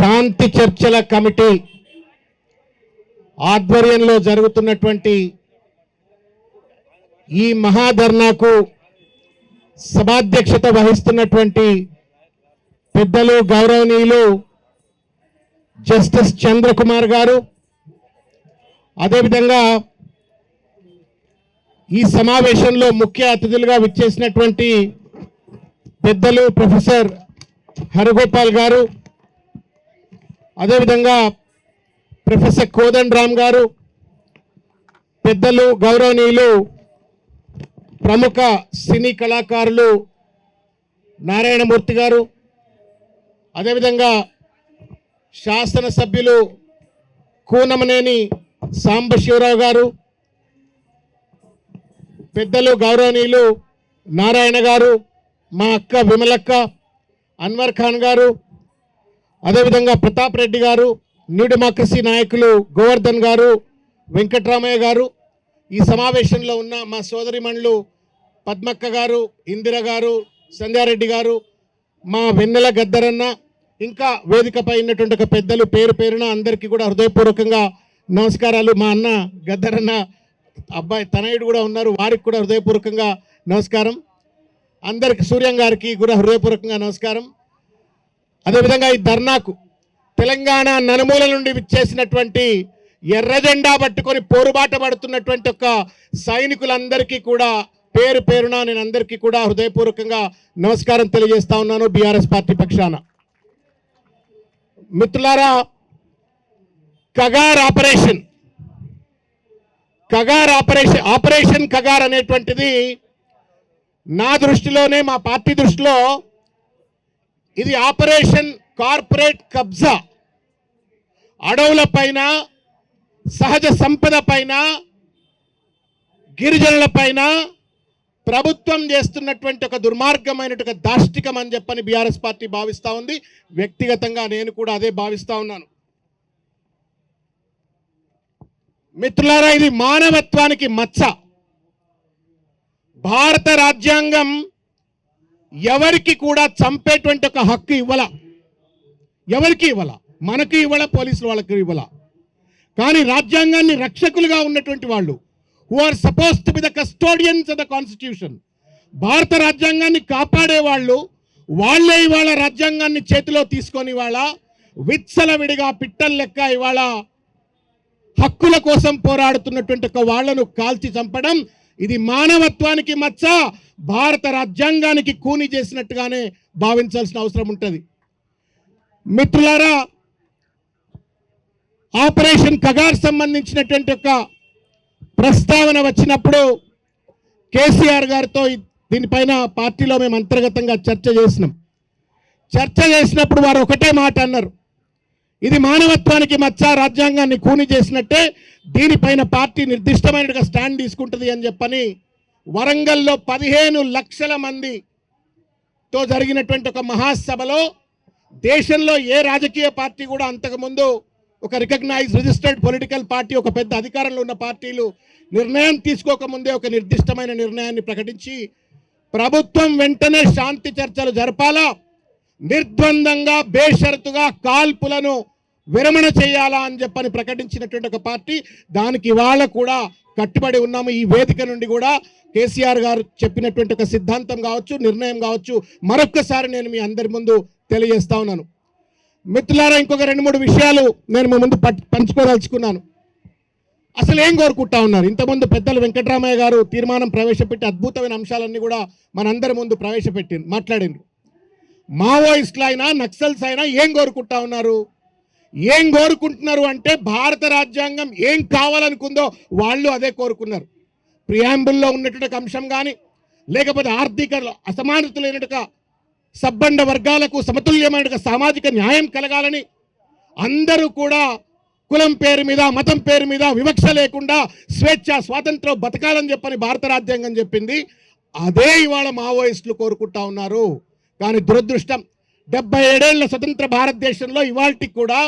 శాంతి చర్చల కమిటీ ఆధ్వర్యంలో జరుగుతున్నటువంటి ఈ మహాధర్నాకు సభాధ్యక్షత వహిస్తున్నటువంటి పెద్దలు గౌరవనీయులు జస్టిస్ చంద్రకుమార్ గారు. అదేవిధంగా ఈ సమావేశంలో ముఖ్య అతిథులుగా విచ్చేసినటువంటి పెద్దలు ప్రొఫెసర్ హరగోపాల్ గారు. అదేవిధంగా ప్రొఫెసర్ కోదండ్ రామ్ గారు పెద్దలు గౌరవనీయులు ప్రముఖ సినీ కళాకారులు నారాయణమూర్తి గారు అదేవిధంగా శాసనసభ్యులు కూనమనేని సాంబశివరావు గారు పెద్దలు గౌరవనీయులు నారాయణ గారు మా అక్క విమలక్క అన్వర్ ఖాన్ గారు అదేవిధంగా ప్రతాప్ రెడ్డి గారు న్యూ డెమోక్రసీ నాయకులు గోవర్ధన్ గారు వెంకట్రామయ్య గారు ఈ సమావేశంలో ఉన్న మా సోదరిమణులు పద్మక్క గారు ఇందిర గారు సంధ్యారెడ్డి గారు మా వెన్నెల గద్దరన్న ఇంకా వేదికపై ఉన్నటువంటి ఒక పెద్దలు పేరు పేరున అందరికీ కూడా హృదయపూర్వకంగా నమస్కారాలు. మా అన్న గద్దరన్న అబ్బాయి తనయుడు కూడా ఉన్నారు వారికి కూడా హృదయపూర్వకంగా నమస్కారం. అందరికి సూర్యం గారికి కూడా హృదయపూర్వకంగా నమస్కారం. అదేవిధంగా ఈ ధర్నాకు తెలంగాణ నలుమూల నుండి విచ్చేసినటువంటి ఎర్ర జెండా పట్టుకొని పోరుబాట పడుతున్నటువంటి ఒక సైనికులందరికీ కూడా పేరు పేరున నేను అందరికీ కూడా హృదయపూర్వకంగా నమస్కారం తెలియజేస్తా ఉన్నాను బీఆర్ఎస్ పార్టీ పక్షాన. మిత్రులారా Kagar operation Kagar operation operation Kagar అనేటువంటిది నా దృష్టిలోనే మా పార్టీ దృష్టిలో ఇది ఆపరేషన్ కార్పొరేట్ కబ్జా. అడవుల పైన సహజ సంపద పైన గిరిజనుల పైన ప్రభుత్వం చేస్తున్నటువంటి ఒక దుర్మార్గమైనటువంటి ఒక దాష్టికం అని చెప్పని బీఆర్ఎస్ పార్టీ భావిస్తూ ఉంది. వ్యక్తిగతంగా నేను కూడా అదే భావిస్తూ ఉన్నాను. మిత్రులారా ఇది మానవత్వానికి మచ్చ. భారత రాజ్యాంగం ఎవరికి కూడా చంపేటువంటి ఒక హక్కు ఇవ్వాల. ఎవరికి ఇవ్వాల? మనకి ఇవ్వాల పోలీసులు వాళ్ళకి ఇవ్వాల. కానీ రాజ్యాంగాన్ని రక్షకులుగా ఉన్నటువంటి వాళ్ళు who are suppose to be the custodians of the constitution భారత రాజ్యాంగాన్ని కాపాడే వాళ్ళు వాళ్ళే ఇవాళ రాజ్యాంగాన్ని చేతిలో తీసుకొని ఇవాళ విచ్చలవిడిగా పిట్టల లెక్క ఇవాళ హక్కుల కోసం పోరాడుతున్నటువంటి ఒక వాళ్ళను కాల్చి చంపడం ఇది మానవత్వానికి మచ్చ భారత రాజ్యాంగానికి కూని చేసినట్టుగానే భావించాల్సిన అవసరం ఉంటుంది. మిత్రులారా ఆపరేషన్ కగార్ సంబంధించినటువంటి ఒక ప్రస్తావన వచ్చినప్పుడు కేసీఆర్ గారితో దీనిపైన పార్టీలో మేము అంతర్గతంగా చర్చ చేసినాం. చర్చ చేసినప్పుడు వారు ఒకటే మాట అన్నారు. ఇది మానవత్వానికి మచ్చ రాజ్యాంగాన్ని కూని చేసినట్టే దీనిపైన పార్టీ నిర్దిష్టమైనట్టుగా స్టాండ్ తీసుకుంటుంది అని చెప్పని వరంగల్లో పదిహేను లక్షల మందితో జరిగినటువంటి ఒక మహాసభలో దేశంలో ఏ రాజకీయ పార్టీ కూడా అంతకుముందు ఒక రికగ్నైజ్ రిజిస్టర్డ్ పొలిటికల్ పార్టీ ఒక పెద్ద అధికారంలో ఉన్న పార్టీలు నిర్ణయం తీసుకోకముందే ఒక నిర్దిష్టమైన నిర్ణయాన్ని ప్రకటించి ప్రభుత్వం వెంటనే శాంతి చర్చలు జరపాలా? నిర్ద్వందంగా బేషరతుగా కాల్పులను విరమణ చేయాలా అని చెప్పని ప్రకటించినటువంటి ఒక పార్టీ దానికి ఇవాళ కూడా కట్టుబడి ఉన్నాము. ఈ వేదిక నుండి కూడా కేసీఆర్ గారు చెప్పినటువంటి ఒక సిద్ధాంతం కావచ్చు నిర్ణయం కావచ్చు మరొక్కసారి నేను మీ అందరి ముందు తెలియజేస్తా ఉన్నాను. మిత్రులారా ఇంకొక రెండు మూడు విషయాలు నేను మీ ముందు పంచుకోదలుచుకున్నాను. అసలు ఏం కోరుకుంటా ఉన్నారు? ఇంతకుముందు పెద్దలు వెంకటరామయ్య గారు తీర్మానం ప్రవేశపెట్టి అద్భుతమైన అంశాలన్నీ కూడా మనందరి ముందు ప్రవేశపెట్టి మాట్లాడిండ్రు మావోయిస్టులు అయినా నక్సల్స్ అయినా ఏం కోరుకుంటా ఉన్నారు? ఏం కోరుకుంటున్నారు అంటే భారత రాజ్యాంగం ఏం కావాలనుకుందో వాళ్ళు అదే కోరుకున్నారు. ప్రియాంబుల్లో ఉన్నటువంటి అంశం కానీ లేకపోతే ఆర్థిక అసమానతలైనటుగా సబ్బండ వర్గాలకు సమతుల్యమైన సామాజిక న్యాయం కలగాలని అందరూ కూడా కులం పేరు మీద మతం పేరు మీద వివక్ష లేకుండా స్వేచ్ఛ స్వాతంత్రం బతకాలని చెప్పని భారత రాజ్యాంగం చెప్పింది. అదే ఇవాళ మావోయిస్టులు కోరుకుంటా ఉన్నారు. కానీ దురదృష్టం డెబ్బై ఏడేళ్ళ స్వతంత్ర భారతదేశంలో ఇవాళకి కూడా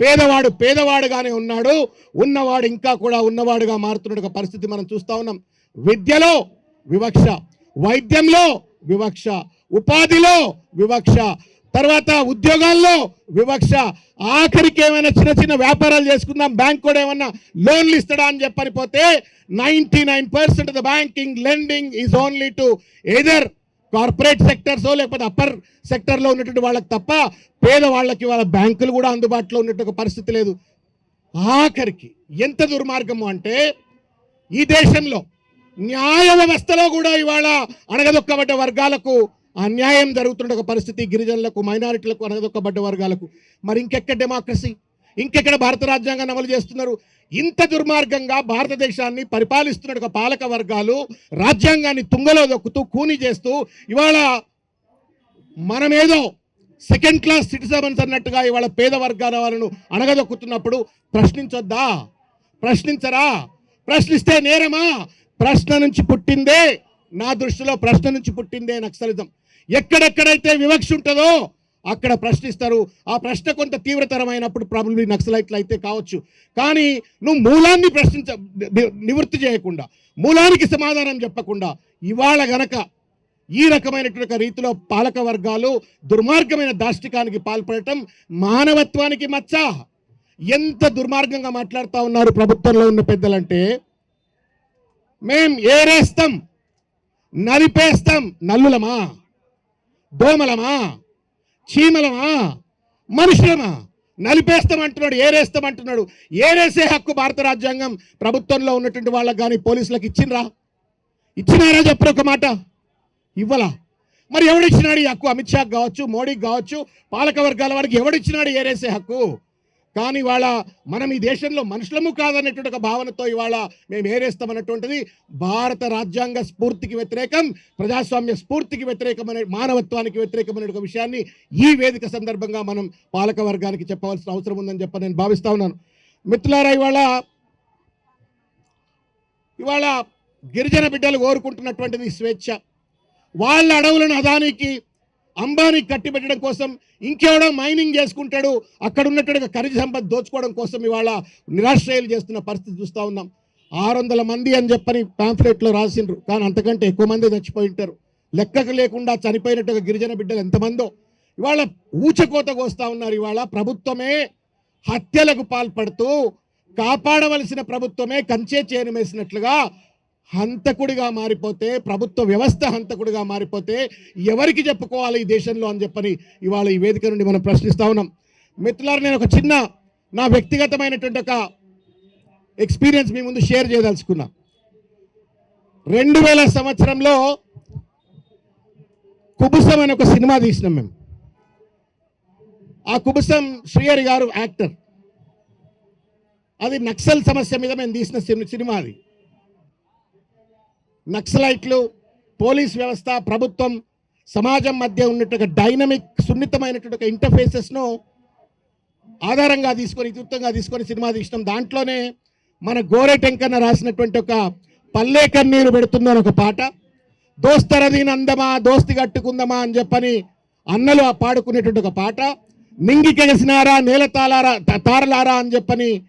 పేదవాడు పేదవాడుగానే ఉన్నాడు. ఉన్నవాడు ఇంకా కూడా ఉన్నవాడుగా మారుతున్న పరిస్థితి మనం చూస్తా ఉన్నాం. విద్యలో వివక్ష వైద్యంలో వివక్ష ఉపాధిలో వివక్ష తర్వాత ఉద్యోగాల్లో వివక్ష. ఆఖరికి ఏమైనా చిన్న చిన్న వ్యాపారాలు చేసుకుందాం బ్యాంక్ కూడా ఏమన్నా లోన్లు ఇస్తాడా అని చెప్పని పోతే ninety nine percent the banking lending is only to either corporate sectors లేకపోతే అప్పర్ సెక్టర్లో ఉన్నటువంటి వాళ్ళకి తప్ప పేదవాళ్ళకి వాళ్ళ బ్యాంకులు కూడా అందుబాటులో ఉన్నట్టు పరిస్థితి లేదు. ఆఖరికి ఎంత దుర్మార్గము అంటే ఈ దేశంలో న్యాయ వ్యవస్థలో కూడా ఇవాళ అణగదొక్కబడ్డ వర్గాలకు అన్యాయం జరుగుతున్న ఒక పరిస్థితి గిరిజనులకు మైనారిటీలకు అణగదొక్కబడ్డ వర్గాలకు. మరి ఇంకెక్కడ డెమోక్రసీ ఇంకెక్కడ భారత రాజ్యాంగాన్ని అమలు చేస్తున్నారు? ఇంత దుర్మార్గంగా భారతదేశాన్ని పరిపాలిస్తున్న ఒక పాలక వర్గాలు రాజ్యాంగాన్ని తుంగలో దొక్కుతూ కూని చేస్తూ ఇవాళ మనమేదో సెకండ్ క్లాస్ సిటిజన్స్ అన్నట్టుగా ఇవాళ పేద వర్గాల వాళ్ళను అణగదొక్కుతున్నప్పుడు ప్రశ్నించొద్దా? ప్రశ్నించరా? ప్రశ్నిస్తే నేరమా? ప్రశ్న నుంచి పుట్టిందే నా దృష్టిలో ప్రశ్న నుంచి పుట్టిందే నక్సలిజం. ఎక్కడెక్కడైతే వివక్ష ఉంటుందో అక్కడ ప్రశ్నిస్తారు. ఆ ప్రశ్న కొంత తీవ్రతరమైనప్పుడు ప్రాబ్లమ్ నక్సలైట్లు అయితే కావచ్చు. కానీ నువ్వు మూలాన్ని ప్రశ్నించ నివృత్తి చేయకుండా మూలానికి సమాధానం చెప్పకుండా ఇవాళ గనక ఈ రకమైనటువంటి ఒక రీతిలో పాలక వర్గాలు దుర్మార్గమైన దాష్టికానికి పాల్పడటం మానవత్వానికి మచ్చ? ఎంత దుర్మార్గంగా మాట్లాడుతూ ఉన్నారు ప్రభుత్వంలో ఉన్న పెద్దలంటే? మేం ఏరేస్తాం నలిపేస్తాం నల్లులమా? దోమలమా? చీమలమా? మనుషులమా? నలిపేస్తామంటున్నాడు ఏరేస్తామంటున్నాడు. ఏరేస్తాం అంటున్నాడు ఏరేసే హక్కు భారత రాజ్యాంగం ప్రభుత్వంలో ఉన్నటువంటి వాళ్ళకి కానీ పోలీసులకు ఇచ్చిండ్రా? ఇచ్చినారా చెప్పరు ఒక మాట? ఇవ్వలా? మరి ఎవడిచ్చినాడు ఈ హక్కు? అమిత్ షాకి కావచ్చు మోడీకి కావచ్చు పాలక వర్గాల వాడికి ఎవడిచ్చినాడు ఏరేసే హక్కు? కానీ ఇవాళ మనం ఈ దేశంలో మనుషులము కాదనేటువంటి ఒక భావనతో ఇవాళ మేము ఏరేస్తామన్నటువంటిది భారత రాజ్యాంగ స్ఫూర్తికి వ్యతిరేకం ప్రజాస్వామ్య స్ఫూర్తికి వ్యతిరేకమైన మానవత్వానికి వ్యతిరేకమైన ఒక విషయాన్ని ఈ వేదిక సందర్భంగా మనం పాలక వర్గానికి చెప్పవలసిన అవసరం ఉందని చెప్పి నేను భావిస్తా ఉన్నాను. మిత్రులారా ఇవాళ ఇవాళ గిరిజన బిడ్డలు కోరుకుంటున్నటువంటిది స్వేచ్ఛ. వాళ్ళ అడవులను అదానికి అంబానీ కట్టిపెట్టడం కోసం ఇంకెవడో మైనింగ్ చేసుకుంటాడు అక్కడ ఉన్నటువంటి ఖనిజ సంపద దోచుకోవడం కోసం ఇవాళ నిరాశ్రయాలు చేస్తున్న పరిస్థితి చూస్తూ ఉన్నాం. ఆరు వందల మంది అని చెప్పని పాంఫ్లెట్లో రాసిండ్రు కానీ అంతకంటే ఎక్కువ మంది చచ్చిపోయి ఉంటారు. లెక్కకు లేకుండా చనిపోయినట్టుగా గిరిజన బిడ్డలు ఎంతమందో. ఇవాళ ఊచకోత కోస్తా ఉన్నారు ఇవాళ ప్రభుత్వమే హత్యలకు పాల్పడుతూ కాపాడవలసిన ప్రభుత్వమే కంచే చేను వేసినట్లుగా హంతకుడిగా మారిపోతే ప్రభుత్వ వ్యవస్థ హంతకుడిగా మారిపోతే ఎవరికి చెప్పుకోవాలి ఈ దేశంలో అని చెప్పని ఇవాళ ఈ వేదిక నుండి మనం ప్రశ్నిస్తా ఉన్నాం. మిత్రులారు నేను ఒక చిన్న నా వ్యక్తిగతమైనటువంటి ఒక ఎక్స్పీరియన్స్ మీ ముందు షేర్ చేయదలుచుకున్నా. రెండు వేల సంవత్సరంలో కుబుసం అనే ఒక సినిమా తీసినాం మేము. ఆ కుబుసం శ్రీహరి గారు యాక్టర్. అది నక్సల్ సమస్య మీద మేము తీసిన సినిమా అది. నక్సలైట్లు పోలీస్ వ్యవస్థ ప్రభుత్వం సమాజం మధ్య ఉన్నట్టు డైనమిక్ సున్నితమైనటువంటి ఒక ఇంటర్ఫేసెస్ను ఆధారంగా తీసుకొని ఇతృత్వంగా తీసుకొని సినిమా తీసినాం. దాంట్లోనే మన గోరె టెంకన్న రాసినటువంటి ఒక పల్లె కన్నీరు పెడుతుందని ఒక పాట. దోస్తరదీనందమా దోస్తి కట్టుకుందమా అని చెప్పని అన్నలు ఆ పాడుకునేటువంటి ఒక పాట. నింగి కెగసినారా నేల తాలారా త- తారలారా అని చెప్పని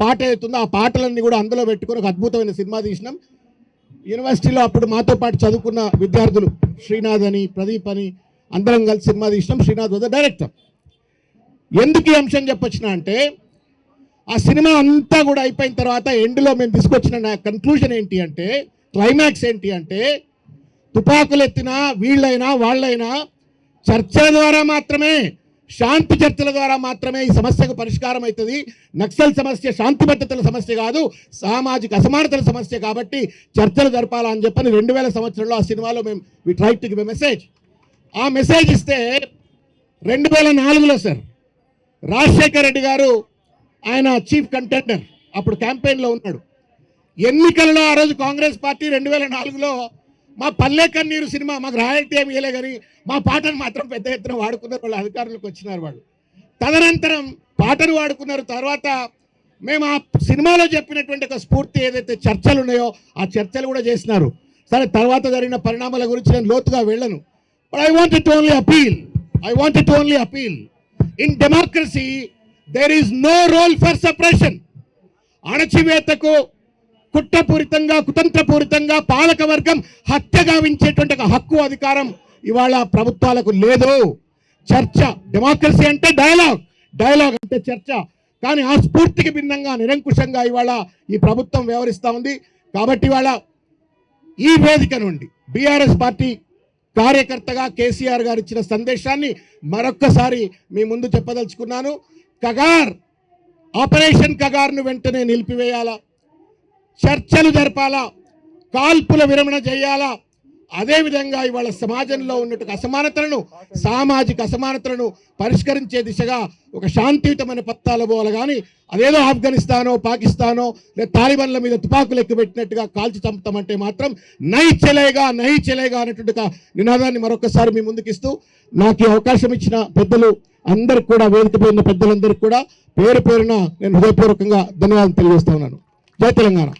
పాట అవుతుందో ఆ పాటలన్నీ కూడా అందులో పెట్టుకుని ఒక అద్భుతమైన సినిమా తీసినాం. యూనివర్సిటీలో అప్పుడు మాతో పాటు చదువుకున్న విద్యార్థులు శ్రీనాథ్ అని ప్రదీప్ అని అందరం కలిసి సినిమా తీసినాం. శ్రీనాథ్ వద్ద డైరెక్టర్ ఎందుకు ఈ అంశం చెప్పొచ్చిన అంటే ఆ సినిమా అంతా కూడా అయిపోయిన తర్వాత ఎండ్లో మేము తీసుకొచ్చిన నా కన్క్లూజన్ ఏంటి అంటే క్లైమాక్స్ ఏంటి అంటే తుపాకులు ఎత్తినా వీళ్ళైనా వాళ్ళైనా చర్చ ద్వారా మాత్రమే శాంతి చర్చల ద్వారా మాత్రమే ఈ సమస్యకు పరిష్కారం అవుతుంది. నక్సల్ సమస్య శాంతి భద్రతల సమస్య కాదు సామాజిక అసమానతల సమస్య కాబట్టి చర్చలు జరపాలని అని చెప్పని రెండు వేల సంవత్సరంలో ఆ సినిమాలో మేము we try to give message ఆ మెసేజ్ ఇస్తే రెండు వేల నాలుగులో సార్ రాజశేఖర్ రెడ్డి గారు ఆయన చీఫ్ కంటెండర్ అప్పుడు క్యాంపెయిన్లో ఉన్నాడు. ఎన్నికలలో ఆ రోజు కాంగ్రెస్ పార్టీ రెండు వేల నాలుగులో మా పల్లె కన్నీరు సినిమా మాకు రాయల్టీ ఏమి ఇవ్వలే కానీ మా పాటను మాత్రం పెద్ద ఎత్తున వాడుకున్నారు వాళ్ళు అధికారులకు వచ్చినారు వాళ్ళు. తదనంతరం పాటను వాడుకున్నారు. తర్వాత మేము ఆ సినిమాలో చెప్పినటువంటి ఒక స్ఫూర్తి ఏదైతే చర్చలు ఉన్నాయో ఆ చర్చలు కూడా చేసినారు. సరే తర్వాత జరిగిన పరిణామాల గురించి నేను లోతుగా వెళ్ళను. But I want it only appeal I want it only appeal in democracy there is no role for separation అణచివేతకు కుట్రపూరితంగా కుతంత్రపూరితంగా పాలక వర్గం హత్య గావించేటువంటి ఒక హక్కు అధికారం ఇవాళ ప్రభుత్వాలకు లేదు. చర్చ డెమోక్రసీ అంటే డైలాగ్ డైలాగ్ అంటే చర్చ. కానీ ఆ స్ఫూర్తికి భిన్నంగా నిరంకుశంగా ఇవాళ ఈ ప్రభుత్వం వ్యవహరిస్తూ ఉంది. కాబట్టి ఇవాళ ఈ వేదిక నుండి బీఆర్ఎస్ పార్టీ కార్యకర్తగా కేసీఆర్ గారు ఇచ్చిన సందేశాన్ని మరొక్కసారి మీ ముందు చెప్పదలుచుకున్నాను. కగార్ ఆపరేషన్ కగార్ను వెంటనే నిలిపివేయాలా? చర్చలు జరపాలా కాల్పుల విరమణ చేయాలా? అదేవిధంగా ఇవాళ సమాజంలో ఉన్నట్టు అసమానతలను సామాజిక అసమానతలను పరిష్కరించే దిశగా ఒక శాంతియుతమైన పత్తాలు పోవాలి. కానీ అదేదో ఆఫ్ఘనిస్తానో పాకిస్తానో లేదా తాలిబాన్ల మీద తుపాకులు ఎక్కుపెట్టినట్టుగా కాల్చి చంపుతామంటే మాత్రం నై చెలేగా నై చెలేగా అనేటువంటి నినాదాన్ని మరొకసారి మీ ముందుకిస్తూ నాకు అవకాశం ఇచ్చిన పెద్దలు అందరికి కూడా వేదికపై ఉన్న పెద్దలందరికీ కూడా పేరు పేరున నేను హృదయపూర్వకంగా ధన్యవాదాలు తెలియజేస్తా ఉన్నాను. జై తెలంగాణ.